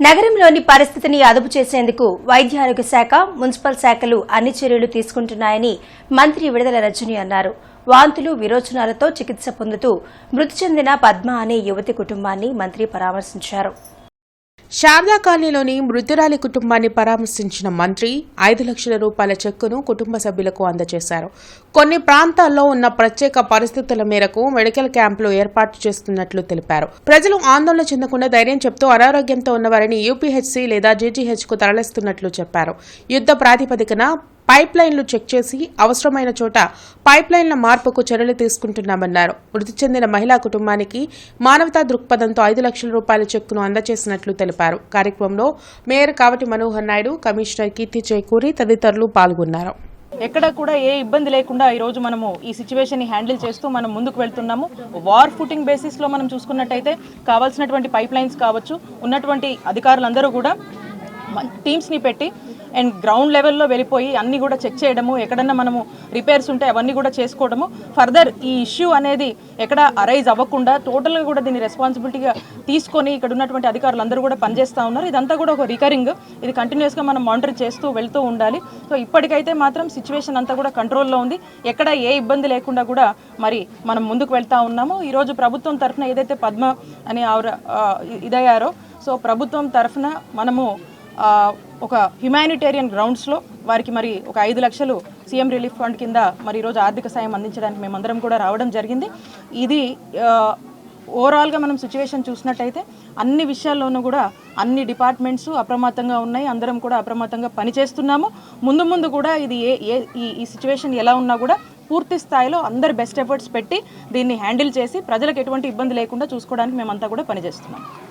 నగరంలోని పరిస్థితిని అదుపు చేసేందుకు వైద్య ఆరోగ్య శాఖ మున్సిపల్ శాఖలు అన్ని చర్యలు తీసుకుంటున్నాయని మంత్రి విడుదల రజని అన్నారు. వాంతులు విరోచనాలతో చికిత్స పొందుతూ మృతి చెందిన పద్మ అనే యువతి కుటుంబాన్ని మంత్రి పరామర్శించారు. శారదా కాలనీలోని మృతురాలి కుటుంబాన్ని పరామర్శించిన మంత్రి ఐదు లక్షల రూపాయల చెక్కును కుటుంబ సభ్యులకు అందజేశారు. కొన్ని ప్రాంతాల్లో ఉన్న ప్రత్యేక పరిస్థితుల మేరకు మెడికల్ క్యాంపులు ఏర్పాటు చేస్తున్నట్లు తెలిపారు. ప్రజలు ఆందోళన చెందకుండా ధైర్యం చెప్తూ అనారోగ్యంతో ఉన్నవారిని యూపీహెచ్సీ లేదా జీజీహెచ్కు తరలిస్తున్నట్లు చెప్పారు. యుద్ధ ప్రాతిపదికన పైప్ లైన్లు చెక్ చేసి అవసరమైన చోట పైప్ లైన్ల మార్పుకు చర్యలు తీసుకుంటున్నామన్నారు. మృతి చెందిన మహిళా కుటుంబానికి మానవతా దృక్పథంతో ఐదు లక్షల రూపాయల చెక్కును అందజేసినట్లు తెలిపారు. కార్యక్రమంలో మేయర్ కావటి మనోహర్ నాయుడు కమిషనర్ కీర్తి చేకూరి తదితరులు పాల్గొన్నారు. ఎక్కడ కూడా ఏ ఇబ్బంది లేకుండా ఈరోజు మనము ఈ సిచ్యువేషన్ని హ్యాండిల్ చేస్తూ మనం ముందుకు వెళ్తున్నాము. వార్ ఫుటింగ్ బేసిస్లో మనం చూసుకున్నట్టయితే కావాల్సినటువంటి పైప్ లైన్స్ కావచ్చు ఉన్నటువంటి అధికారులందరూ కూడా టీమ్స్ని పెట్టి అండ్ గ్రౌండ్ లెవెల్లో వెళ్ళిపోయి అన్ని కూడా చెక్ చేయడము ఎక్కడన్నా మనము రిపేర్స్ ఉంటే అవన్నీ కూడా చేసుకోవడము. ఫర్దర్ ఈ ఇష్యూ అనేది ఎక్కడ అరైజ్ అవ్వకుండా టోటల్గా కూడా దీన్ని రెస్పాన్సిబిలిటీగా తీసుకొని ఇక్కడ ఉన్నటువంటి అధికారులు అందరూ కూడా పనిచేస్తూ ఉన్నారు. ఇదంతా కూడా ఒక రికరింగ్ ఇది కంటిన్యూస్గా మనం మానిటర్ చేస్తూ వెళ్తూ ఉండాలి. సో ఇప్పటికైతే మాత్రం సిచ్యువేషన్ అంతా కూడా కంట్రోల్లో ఉంది. ఎక్కడ ఏ ఇబ్బంది లేకుండా కూడా మరి మనం ముందుకు వెళ్తా ఉన్నాము. ఈరోజు ప్రభుత్వం తరఫున ఏదైతే పద్మ అని ఆవిడ ఇదయ్యారో సో ప్రభుత్వం తరఫున మనము ఒక హ్యుమానిటేరియన్ గ్రౌండ్స్లో వారికి మరి ఒక ఐదు లక్షలు సీఎం రిలీఫ్ ఫండ్ కింద మరి ఈరోజు ఆర్థిక సాయం అందించడానికి మేమందరం కూడా రావడం జరిగింది. ఇది ఓవరాల్గా మనం సిచ్యువేషన్ చూసినట్టయితే అన్ని విషయాల్లోనూ కూడా అన్ని డిపార్ట్మెంట్స్ అప్రమత్తంగా ఉన్నాయి. అందరం కూడా అప్రమత్తంగా పనిచేస్తున్నాము. ముందు ముందు కూడా ఇది ఏ ఏ ఈ ఈ సిచ్యువేషన్ ఎలా ఉన్నా కూడా పూర్తి స్థాయిలో అందరు బెస్ట్ ఎఫర్ట్స్ పెట్టి దీన్ని హ్యాండిల్ చేసి ప్రజలకు ఎటువంటి ఇబ్బంది లేకుండా చూసుకోవడానికి మేమంతా కూడా పనిచేస్తున్నాం.